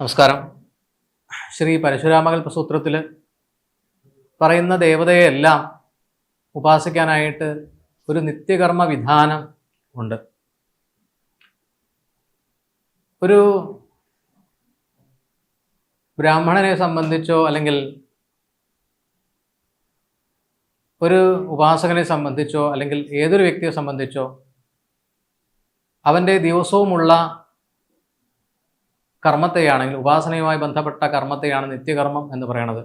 നമസ്കാരം. ശ്രീ പരശുരാമകൽപസൂത്രത്തിൽ പറയുന്ന ദേവതയെല്ലാം ഉപാസിക്കാനായിട്ട് ഒരു നിത്യകർമ്മ വിധാനം ഉണ്ട്. ഒരു ബ്രാഹ്മണനെ സംബന്ധിച്ചോ അല്ലെങ്കിൽ ഒരു ഉപാസകനെ സംബന്ധിച്ചോ അല്ലെങ്കിൽ ഏതൊരു വ്യക്തിയെ സംബന്ധിച്ചോ അവന്റെ ദിവസവുമുള്ള കർമ്മത്തെയാണെങ്കിൽ ഉപാസനയുമായി ബന്ധപ്പെട്ട കർമ്മത്തെയാണ് നിത്യകർമ്മം എന്ന് പറയണത്.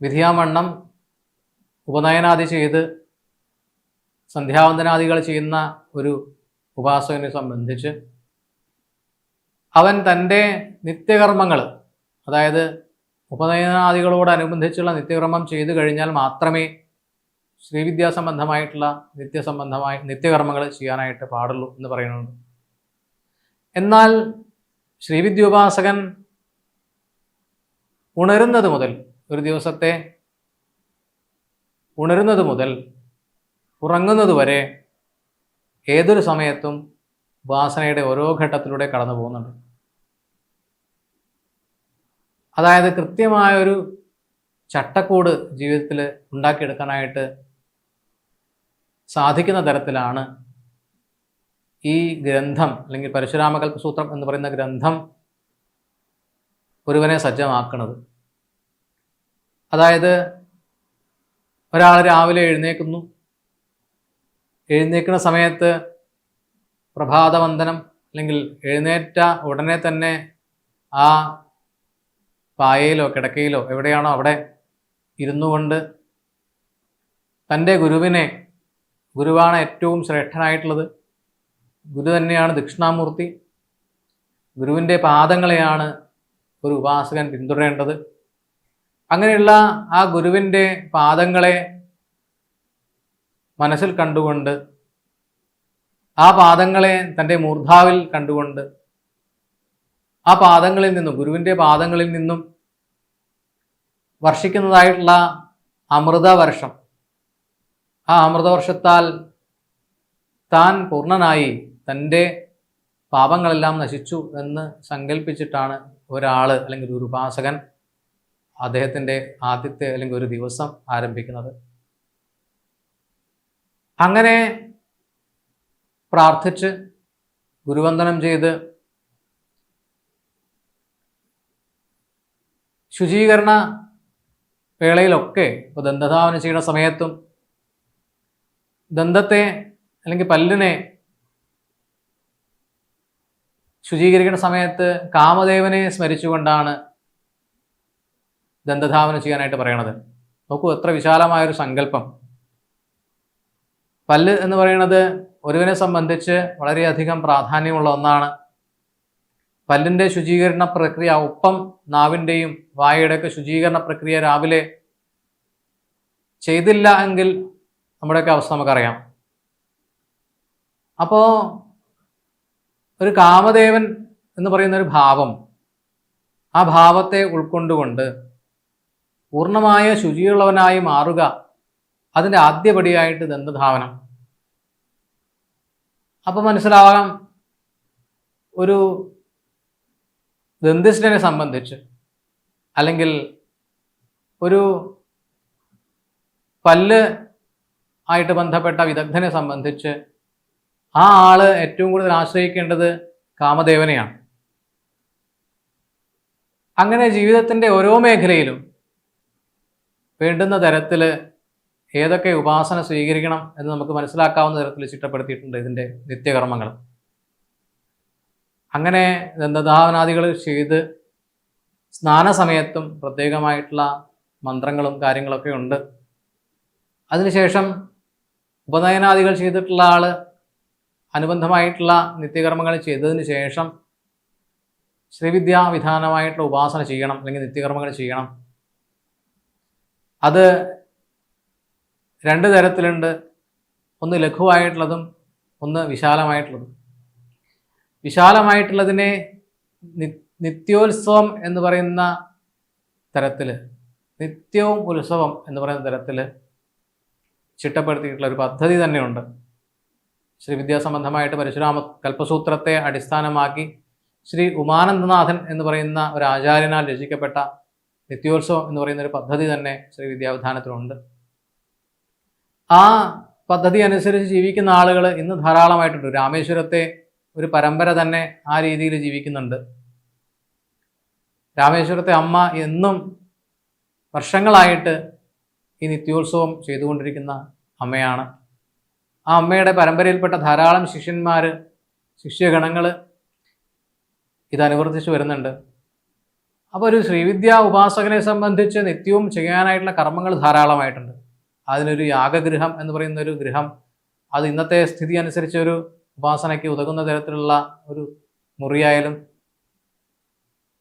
വിധിയാമണ്ണം ഉപനയനാദി ചെയ്ത് സന്ധ്യാവന്തനാദികൾ ചെയ്യുന്ന ഒരു ഉപാസകനെ സംബന്ധിച്ച് അവൻ തന്റെ നിത്യകർമ്മങ്ങൾ അതായത് ഉപനയനാദികളോടനുബന്ധിച്ചുള്ള നിത്യകർമ്മം ചെയ്തു കഴിഞ്ഞാൽ മാത്രമേ ശ്രീവിദ്യാസംബന്ധമായിട്ടുള്ള നിത്യസംബന്ധമായ നിത്യകർമ്മങ്ങൾ ചെയ്യാനായിട്ട് പാടുള്ളൂ എന്ന് പറയുന്നുണ്ട്. എന്നാൽ ശ്രീവിദ്യോപാസകൻ ഉണരുന്നത് മുതൽ ഒരു ദിവസത്തെ ഉണരുന്നത് മുതൽ ഉറങ്ങുന്നത് വരെ ഏതൊരു സമയത്തും ഉപാസനയുടെ ഓരോ ഘട്ടത്തിലൂടെ കടന്നു പോകുന്നുണ്ട്. അതായത് കൃത്യമായൊരു ചട്ടക്കൂട് ജീവിതത്തിൽ ഉണ്ടാക്കിയെടുക്കാനായിട്ട് സാധിക്കുന്ന തരത്തിലാണ് ഈ ഗ്രന്ഥം അല്ലെങ്കിൽ പരശുരാമകൽപ്പസൂത്രം എന്ന് പറയുന്ന ഗ്രന്ഥം ഒരുവനെ സജ്ജമാക്കുന്നത് അതായത് ഒരാൾ രാവിലെ എഴുന്നേക്കുന്നു. എഴുന്നേക്കുന്ന സമയത്ത് പ്രഭാതവന്ദനം അല്ലെങ്കിൽ എഴുന്നേറ്റ ഉടനെ തന്നെ ആ പായയിലോ കിടക്കയിലോ എവിടെയാണോ അവിടെ ഇരുന്നു കൊണ്ട് തന്റെ ഗുരുവിനെ ഗുരുവാണ് ഏറ്റവും ശ്രേഷ്ഠനായിട്ടുള്ളത്. ഗുരു തന്നെയാണ് ദക്ഷിണാമൂർത്തി. ഗുരുവിന്റെ പാദങ്ങളെയാണ് ഒരു ഉപാസകൻ പിന്തുടരേണ്ടത്. അങ്ങനെയുള്ള ആ ഗുരുവിന്റെ പാദങ്ങളെ മനസ്സിൽ കണ്ടുകൊണ്ട് ആ പാദങ്ങളെ തന്റെ മൂർധാവിൽ കണ്ടുകൊണ്ട് ആ പാദങ്ങളിൽ നിന്നും ഗുരുവിന്റെ പാദങ്ങളിൽ നിന്നും വർഷിക്കുന്നതായിട്ടുള്ള അമൃതവർഷം. ആ അമൃതവർഷത്താൽ താൻ പൂർണനായി തന്റെ പാപങ്ങളെല്ലാം നശിച്ചു എന്ന് സങ്കല്പിച്ചിട്ടാണ് ഒരാൾ അല്ലെങ്കിൽ ഒരു ഉപാസകൻ അദ്ദേഹത്തിന്റെ ആദ്യത്തെ അല്ലെങ്കിൽ ഒരു ദിവസം ആരംഭിക്കുന്നത്. അങ്ങനെ പ്രാർത്ഥിച്ച് ഗുരുവന്ദനം ചെയ്ത് ശുചീകരണ വേളയിലൊക്കെ ഇപ്പോൾ ദന്തധാവനം ചെയ്യുന്ന സമയത്തും ദന്തത്തെ അല്ലെങ്കിൽ പല്ലിനെ ശുചീകരിക്കുന്ന സമയത്ത് കാമദേവനെ സ്മരിച്ചുകൊണ്ടാണ് ദന്തധാവനം ചെയ്യാനായിട്ട് പറയണത്. നോക്കൂ എത്ര വിശാലമായൊരു സങ്കല്പം. പല്ല് എന്ന് പറയുന്നത് ഒരുവനെ സംബന്ധിച്ച് വളരെയധികം പ്രാധാന്യമുള്ള ഒന്നാണ്. പല്ലിന്റെ ശുചീകരണ പ്രക്രിയ ഒപ്പം നാവിന്റെയും വായയുടെയൊക്കെ ശുചീകരണ പ്രക്രിയ രാവിലെ ചെയ്തില്ല എങ്കിൽ നമ്മുടെയൊക്കെ അവസ്ഥ നമുക്കറിയാം. അപ്പോൾ ഒരു കാമദേവൻ എന്ന് പറയുന്ന ഒരു ഭാവം ആ ഭാവത്തെ ഉൾക്കൊണ്ടുകൊണ്ട് പൂർണമായ ശുചിയുള്ളവനായി മാറുക അതിന്റെ ആദ്യപടിയായിട്ട് ദന്തധാവനം അപ്പം മനസ്സിലാവാം ഒരു ദന്തിസ്റ്റിനെ സംബന്ധിച്ച് അല്ലെങ്കിൽ ഒരു പല്ല് ആയിട്ട് ബന്ധപ്പെട്ട വിദഗ്ധനെ സംബന്ധിച്ച് ആ ആൾ ഏറ്റവും കൂടുതൽ ആശ്രയിക്കേണ്ടത് കാമദേവനെയാണ്. അങ്ങനെ ജീവിതത്തിന്റെ ഓരോ മേഖലയിലും വേണ്ടുന്ന തരത്തിൽ ഏതൊക്കെ ഉപാസന സ്വീകരിക്കണം എന്ന് നമുക്ക് മനസ്സിലാക്കാവുന്ന തരത്തിൽ ചിട്ടപ്പെടുത്തിയിട്ടുണ്ട് ഇതിന്റെ നിത്യകർമ്മങ്ങൾ. അങ്ങനെ ദന്തധാവനാദികൾ ചെയ്ത് സ്നാന സമയത്തും പ്രത്യേകമായിട്ടുള്ള മന്ത്രങ്ങളും കാര്യങ്ങളൊക്കെ ഉണ്ട്. അതിനുശേഷം ഉപനയനാദികൾ ചെയ്തിട്ടുള്ള ആൾ അനുബന്ധമായിട്ടുള്ള നിത്യകർമ്മങ്ങൾ ചെയ്തതിന് ശേഷം ശ്രീവിദ്യാ വിധാനമായിട്ടുള്ള ഉപാസന ചെയ്യണം അല്ലെങ്കിൽ നിത്യകർമ്മങ്ങൾ ചെയ്യണം. അത് രണ്ട് തരത്തിലുണ്ട്. ഒന്ന് ലഘുവായിട്ടുള്ളതും ഒന്ന് വിശാലമായിട്ടുള്ളതും. വിശാലമായിട്ടുള്ളതിനെ നിത്യോത്സവം എന്ന് പറയുന്ന തരത്തിൽ നിത്യവും ഉത്സവം എന്ന് പറയുന്ന തരത്തിൽ ചിട്ടപ്പെടുത്തിയിട്ടുള്ള ഒരു പദ്ധതി തന്നെയുണ്ട്. ശ്രീവിദ്യാസംബന്ധമായിട്ട് പരശുരാമ കൽപ്പസൂത്രത്തെ അടിസ്ഥാനമാക്കി ശ്രീ ഉമാനന്ദനാഥൻ എന്ന് പറയുന്ന ഒരു ആചാര്യനാൽ രചിക്കപ്പെട്ട നിത്യോത്സവം എന്ന് പറയുന്ന ഒരു പദ്ധതി തന്നെ ശ്രീ വിദ്യാവിധാനത്തിലുണ്ട്. ആ പദ്ധതി അനുസരിച്ച് ജീവിക്കുന്ന ആളുകൾ ഇന്ന് ധാരാളമായിട്ടുണ്ട്. രാമേശ്വരത്തെ ഒരു പരമ്പര തന്നെ ആ രീതിയിൽ ജീവിക്കുന്നുണ്ട്. രാമേശ്വരത്തെ അമ്മ എന്നും വർഷങ്ങളായിട്ട് ഈ നിത്യോത്സവം ചെയ്തുകൊണ്ടിരിക്കുന്ന അമ്മയാണ്. ആ അമ്മയുടെ പരമ്പരയിൽപ്പെട്ട ധാരാളം ശിഷ്യന്മാർ ശിഷ്യഗണങ്ങൾ ഇത് അനുവർത്തിച്ചു വരുന്നുണ്ട്. അപ്പോൾ ഒരു ശ്രീവിദ്യ ഉപാസകനെ സംബന്ധിച്ച് നിത്യവും ചെയ്യാനായിട്ടുള്ള കർമ്മങ്ങൾ ധാരാളമായിട്ടുണ്ട്. അതിനൊരു യാഗഗൃഹം എന്ന് പറയുന്ന ഒരു ഗൃഹം അത് ഇന്നത്തെ സ്ഥിതി അനുസരിച്ച് ഒരു ഉപാസനയ്ക്ക് ഉതകുന്ന തരത്തിലുള്ള ഒരു മുറിയായാലും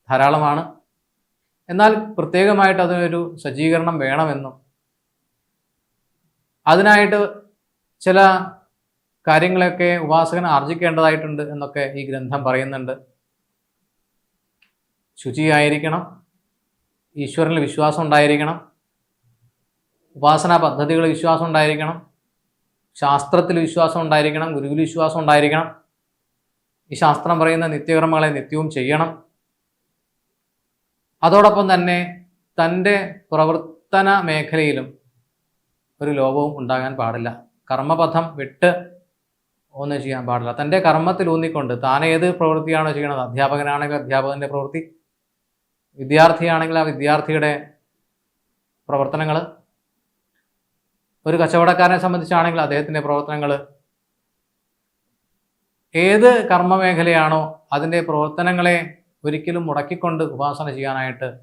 ധാരാളമാണ്. എന്നാൽ പ്രത്യേകമായിട്ട് അതിനൊരു സജ്ജീകരണം വേണമെന്നും അതിനായിട്ട് ചില കാര്യങ്ങളൊക്കെ ഉപാസകൻ ആർജിക്കേണ്ടതായിട്ടുണ്ട് എന്നൊക്കെ ഈ ഗ്രന്ഥം പറയുന്നുണ്ട്. ശുചിയായിരിക്കണം. ഈശ്വരനിൽ വിശ്വാസം ഉണ്ടായിരിക്കണം. ഉപാസനാ പദ്ധതികളിൽ വിശ്വാസം ഉണ്ടായിരിക്കണം. ശാസ്ത്രത്തിൽ വിശ്വാസം ഉണ്ടായിരിക്കണം. ഗുരുവിൽ വിശ്വാസം ഉണ്ടായിരിക്കണം. ഈ ശാസ്ത്രം പറയുന്ന നിത്യകർമ്മങ്ങളെ നിത്യവും ചെയ്യണം. അതോടൊപ്പം തന്നെ തന്റെ പ്രവർത്തന മേഖലയിലും ഒരു ലോപവും ഉണ്ടാകാൻ പാടില്ല. കർമ്മപഥം വിട്ട് ഒന്നും ചെയ്യാൻ പാടില്ല. തന്റെ കർമ്മത്തിൽ ഊന്നിക്കൊണ്ട് താൻ ഏത് പ്രവൃത്തിയാണോ ചെയ്യണത്? അധ്യാപകനാണെങ്കിൽ അധ്യാപകന്റെ പ്രവൃത്തി വിദ്യാർത്ഥിയാണെങ്കിൽ ആ വിദ്യാർത്ഥിയുടെ പ്രവർത്തനങ്ങൾ. ഒരു കച്ചവടക്കാരനെ സംബന്ധിച്ചാണെങ്കിൽ അദ്ദേഹത്തിന്റെ പ്രവർത്തനങ്ങൾ. ഏത് കർമ്മമേഖലയാണോ അതിന്റെ പ്രവർത്തനങ്ങളെ ഒരിക്കലും മുടക്കിക്കൊണ്ട് ഉപാസന ചെയ്യാനായിട്ട്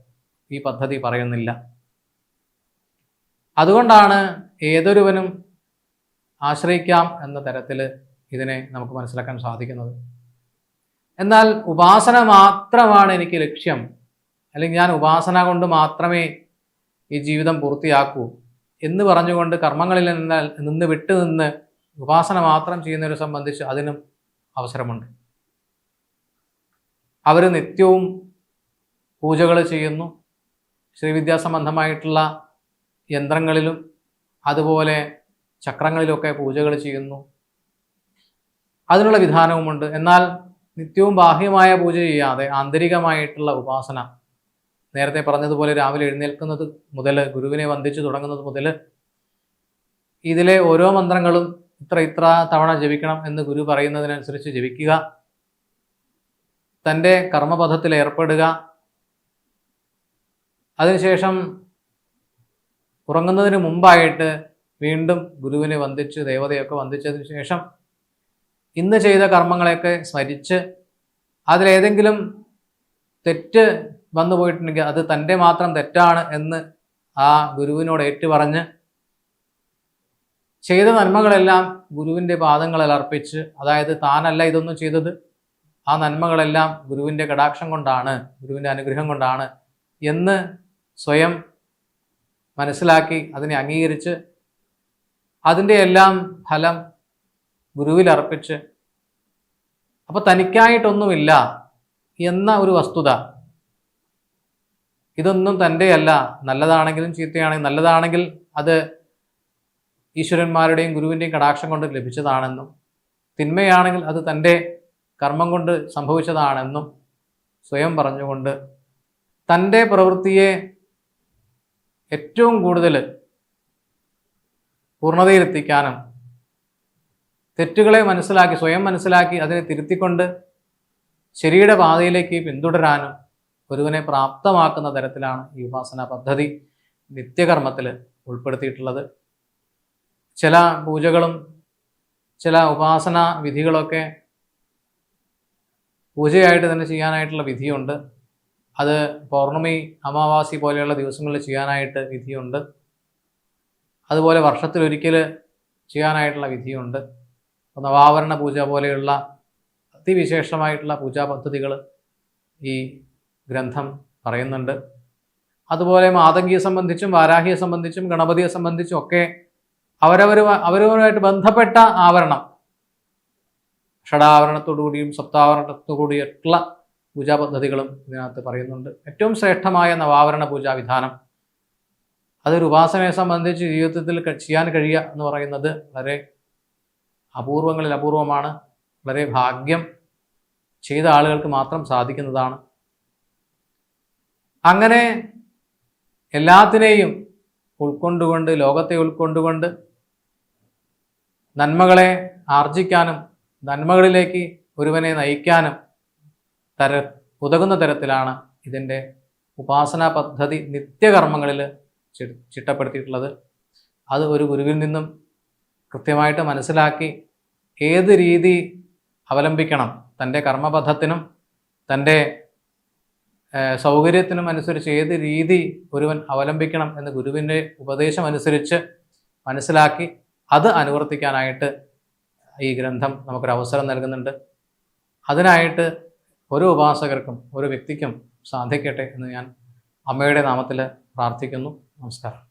ഈ പദ്ധതി പറയുന്നില്ല. അതുകൊണ്ടാണ് ഏതൊരുവനും ആശ്രയിക്കാം എന്ന തരത്തിൽ ഇതിനെ നമുക്ക് മനസ്സിലാക്കാൻ സാധിക്കുന്നത്. എന്നാൽ ഉപാസന മാത്രമാണ് എനിക്ക് ലക്ഷ്യം. അല്ലെങ്കിൽ ഞാൻ ഉപാസന കൊണ്ട് മാത്രമേ ഈ ജീവിതം പൂർത്തിയാക്കൂ എന്ന് പറഞ്ഞുകൊണ്ട് കർമ്മങ്ങളിൽ നിന്ന് നിന്ന് വിട്ടു നിന്ന് ഉപാസന മാത്രം ചെയ്യുന്നവരെ സംബന്ധിച്ച് അതിനും അവസരമുണ്ട്. അവർ നിത്യവും പൂജകൾ ചെയ്യുന്നു. ശ്രീവിദ്യാസംബന്ധമായിട്ടുള്ള യന്ത്രങ്ങളിലും അതുപോലെ ചക്രങ്ങളിലൊക്കെ പൂജകൾ ചെയ്യുന്നു. അതിനുള്ള വിധാനവുമുണ്ട്. എന്നാൽ നിത്യവും ബാഹ്യമായ പൂജ ചെയ്യാതെ ആന്തരികമായിട്ടുള്ള ഉപാസന. നേരത്തെ പറഞ്ഞതുപോലെ രാവിലെ എഴുന്നേൽക്കുന്നത് മുതൽ ഗുരുവിനെ വന്ദിച്ചു തുടങ്ങുന്നത് മുതൽ ഇതിലെ ഓരോ മന്ത്രങ്ങളും ഇത്ര ഇത്ര തവണ ജപിക്കണം എന്ന് ഗുരു പറയുന്നതിനനുസരിച്ച് ജപിക്കുക. തന്റെ കർമ്മപഥത്തിൽ ഏർപ്പെടുക. അതിനുശേഷം ഉറങ്ങുന്നതിന് മുമ്പായിട്ട് വീണ്ടും ഗുരുവിനെ വന്ദിച്ച് ദേവതയൊക്കെ വന്ദിച്ചതിന് ശേഷം ഇന്ന് ചെയ്ത കർമ്മങ്ങളെയൊക്കെ സ്മരിച്ച് അതിലേതെങ്കിലും തെറ്റ് വന്നു പോയിട്ടുണ്ടെങ്കിൽ അത് തന്റെ മാത്രം തെറ്റാണ് എന്ന് ആ ഗുരുവിനോട് ഏറ്റുപറഞ്ഞ് ചെയ്ത നന്മകളെല്ലാം ഗുരുവിന്റെ പാദങ്ങളിൽ അർപ്പിച്ച് അതായത് താനല്ല ഇതൊന്നും ചെയ്തത് ആ നന്മകളെല്ലാം ഗുരുവിന്റെ കടാക്ഷം കൊണ്ടാണ് ഗുരുവിന്റെ അനുഗ്രഹം കൊണ്ടാണ് എന്ന് സ്വയം മനസ്സിലാക്കി അതിനെ അംഗീകരിച്ച് അതിന്റെ എല്ലാം ഫലം ഗുരുവിൽ അർപ്പിച്ച്. അപ്പോൾ തനിക്കായിട്ടൊന്നുമില്ല എന്ന ഒരു വസ്തുത. ഇതൊന്നും തന്റെയല്ല നല്ലതാണെങ്കിലും ചീത്തയാണെങ്കിലും നല്ലതാണെങ്കിൽ അത് ഈശ്വരന്മാരുടെയും ഗുരുവിന്റെയും കടാക്ഷം കൊണ്ട് ലഭിച്ചതാണെന്നും തിന്മയാണെങ്കിൽ അത് തന്റെ കർമ്മം കൊണ്ട് സംഭവിച്ചതാണെന്നും സ്വയം പറഞ്ഞുകൊണ്ട് തന്റെ പ്രവൃത്തിയെ ഏറ്റവും കൂടുതൽ പൂർണതയിലെത്തിക്കാനും തെറ്റുകളെ മനസ്സിലാക്കി സ്വയം മനസ്സിലാക്കി അതിനെ തിരുത്തിക്കൊണ്ട് ശരിയുടെ പാതയിലേക്ക് പിന്തുടരാനും ഗുരുവിനെ പ്രാപ്തമാക്കുന്ന തരത്തിലാണ് ഈ ഉപാസന പദ്ധതി നിത്യകർമ്മത്തിൽ ഉൾപ്പെടുത്തിയിട്ടുള്ളത്. ചില പൂജകളും ചില ഉപാസന വിധികളൊക്കെ പൂജയായിട്ട് തന്നെ ചെയ്യാനായിട്ടുള്ള വിധിയുണ്ട്. അത് പൗർണമി അമാവാസി പോലെയുള്ള ദിവസങ്ങളിൽ ചെയ്യാനായിട്ട് വിധിയുണ്ട്. അതുപോലെ വർഷത്തിൽ വർഷത്തിലൊരിക്കൽ ചെയ്യാനായിട്ടുള്ള വിധിയുണ്ട്. നവാവരണ പൂജ പോലെയുള്ള അതിവിശേഷമായിട്ടുള്ള പൂജാ പദ്ധതികൾ ഈ ഗ്രന്ഥം പറയുന്നുണ്ട്. അതുപോലെ മാതങ്കിയെ സംബന്ധിച്ചും വാരാഹിയെ സംബന്ധിച്ചും ഗണപതിയെ സംബന്ധിച്ചും ഒക്കെ അവരവർ അവരവരുമായിട്ട് ബന്ധപ്പെട്ട ആവരണം. ഷടാവരണത്തോടുകൂടിയും സപ്താവരണത്തോടുകൂടിയിട്ടുള്ള പൂജാ പദ്ധതികളും ഇതിനകത്ത് പറയുന്നുണ്ട്. ഏറ്റവും ശ്രേഷ്ഠമായ നവാവരണ പൂജാ വിധാനം അതൊരു ഉപാസനയെ സംബന്ധിച്ച് ജീവിതത്തിൽ ചെയ്യാൻ കഴിയുക എന്ന് പറയുന്നത് വളരെ അപൂർവങ്ങളിൽ അപൂർവമാണ്. വളരെ ഭാഗ്യം ചെയ്ത ആളുകൾക്ക് മാത്രം സാധിക്കുന്നതാണ്. അങ്ങനെ എല്ലാത്തിനെയും ഉൾക്കൊണ്ടുകൊണ്ട് ലോകത്തെ ഉൾക്കൊണ്ടുകൊണ്ട് നന്മകളെ ആർജിക്കാനും നന്മകളിലേക്ക് ഒരുവനെ നയിക്കാനും തര ഉതകുന്ന തരത്തിലാണ് ഇതിന്റെ ഉപാസനാ പദ്ധതി നിത്യകർമ്മങ്ങളിൽ ചിട്ടപ്പെടുത്തിയിട്ടുള്ളത്. അത് ഒരു ഗുരുവിൽ നിന്നും കൃത്യമായിട്ട് മനസ്സിലാക്കി ഏത് രീതി അവലംബിക്കണം തന്റെ കർമ്മപഥത്തിനും തന്റെ സൗകര്യത്തിനും അനുസരിച്ച് ഏത് രീതി ഒരുവൻ അവലംബിക്കണം എന്ന് ഗുരുവിന്റെ ഉപദേശം അനുസരിച്ച് മനസ്സിലാക്കി അത് അനുവർത്തിക്കാനായിട്ട് ഈ ഗ്രന്ഥം നമുക്കൊരു അവസരം നൽകുന്നുണ്ട്. അതിനായിട്ട് ഓരോ ഉപാസകർക്കും ഓരോ വ്യക്തിക്കും സാധിക്കട്ടെ എന്ന് ഞാൻ അമ്മയുടെ നാമത്തിൽ പ്രാർത്ഥിക്കുന്നു. നമസ്കാരം